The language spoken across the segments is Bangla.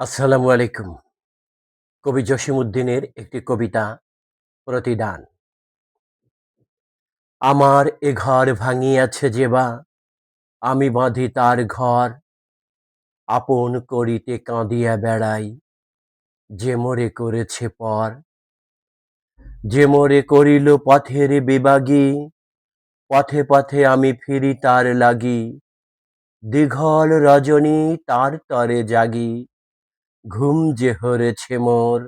আসসালামু আলাইকুম। কবি জসিমউদ্দিনের একটি কবিতা প্রতিদান। আমার এ ঘর ভাঙিয়াছে যেবা আমি বাঁধি তার ঘর, আপন করিতে কাঁদিয়া বেড়াই, যে মোরে করেছে পর। যে মোরে করিল পথের বিবাগী পথে পথে আমি ফিরি তার লাগি, দীঘল রজনী তার তরে জাগি। ঘুম যে হরেছে মোর,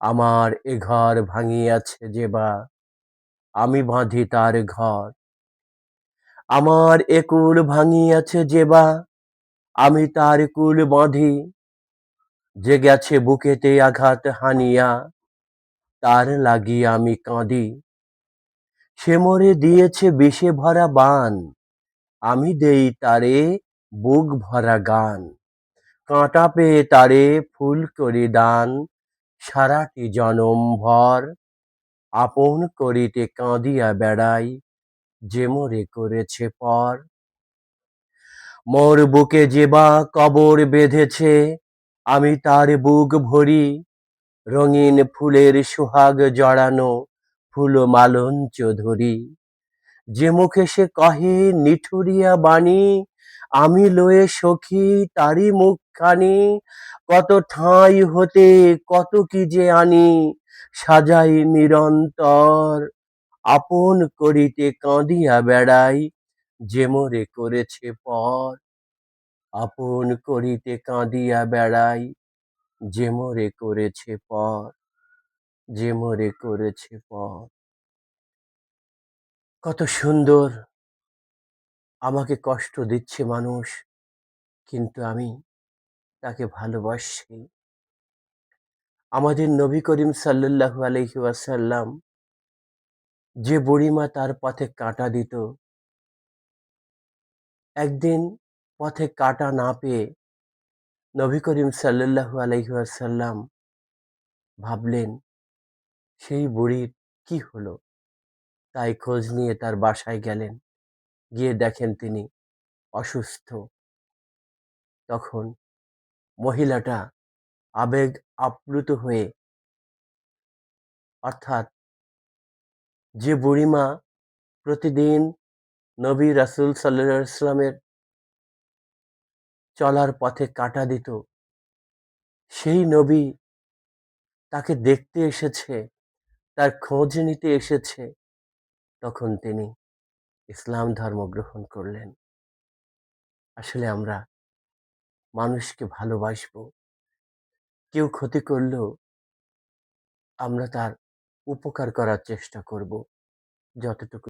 আমার এ ঘর ভাঙিয়াছে যে বা, আমি বাঁধি তার ঘর। আমার এ কুল ভাঙিয়াছে যে বা, আমি তার কুল বাঁধি, যে গেছে বুকেতে আঘাত হানিয়া, তার লাগিয়া আমি কাঁদি। সে মরে দিয়েছে বিষে ভরা বান, আমি দেই তারে বুক ভরা গান। কাঁটা পেয়ে তারে ফুল করি দান, সারাটি জনম ভর। আপন করিতে কাঁদিয়া বেড়াই, যে মোরে করেছে পর। মোর বুকে যেবা কবর বেঁধেছে, আমি তার বুক ভরি। রঙিন ফুলের সোহাগ জড়ানো ফুল মালঞ্চ ধরি। যে মুখে সে কহে, নিঠুরিয়া বাণী আমি লয়ে সখী তারি মুখখানি। কত ঠাঁই হতে, কত কি যে আনি, সাজাই নিরন্তর। আপন করিতে কাঁদিয়া বেড়াই, যে মোরে করেছে পর। আপন করিতে কাঁদিয়া বেড়াই, যে মোরে করেছে পর। যে মোরে করেছে পর। কত সুন্দর আমাকে কষ্ট দিচ্ছে মানুষ, কিন্তু আমি তাকে ভালোবাসি। আমাদের নবী করিম সাল্লাল্লাহু আলাইহি ওয়াসাল্লাম যে বুড়িমা তার পথে কাঁটা দিত, একদিন পথে কাঁটা না পেয়ে নবী করিম সাল্লাল্লাহু আলাইহি ওয়াসাল্লাম ভাবলেন, সেই বুড়ির কি হলো? তাই খোঁজ নিয়ে তার বাসায় গেলেন। গিয়ে দেখেন তিনি অসুস্থ। তখন মহিলাটা আবেগ আপ্লুত হয়ে অর্থাৎ যে বুড়িমা প্রতিদিন নবী রাসূল সাল্লাল্লাহু ইসলামের চলার পথে কাটা দিত, সেই নবী তাকে দেখতে এসেছে, তার খোঁজ নিতে এসেছে, তখন তিনি ইসলাম ধর্ম গ্রহণ করলেন। আসলে আমরা মানুষকে ভালোবাসব। কেউ ক্ষতি করলেও আমরা তার উপকার করার চেষ্টা করব, যতটুকু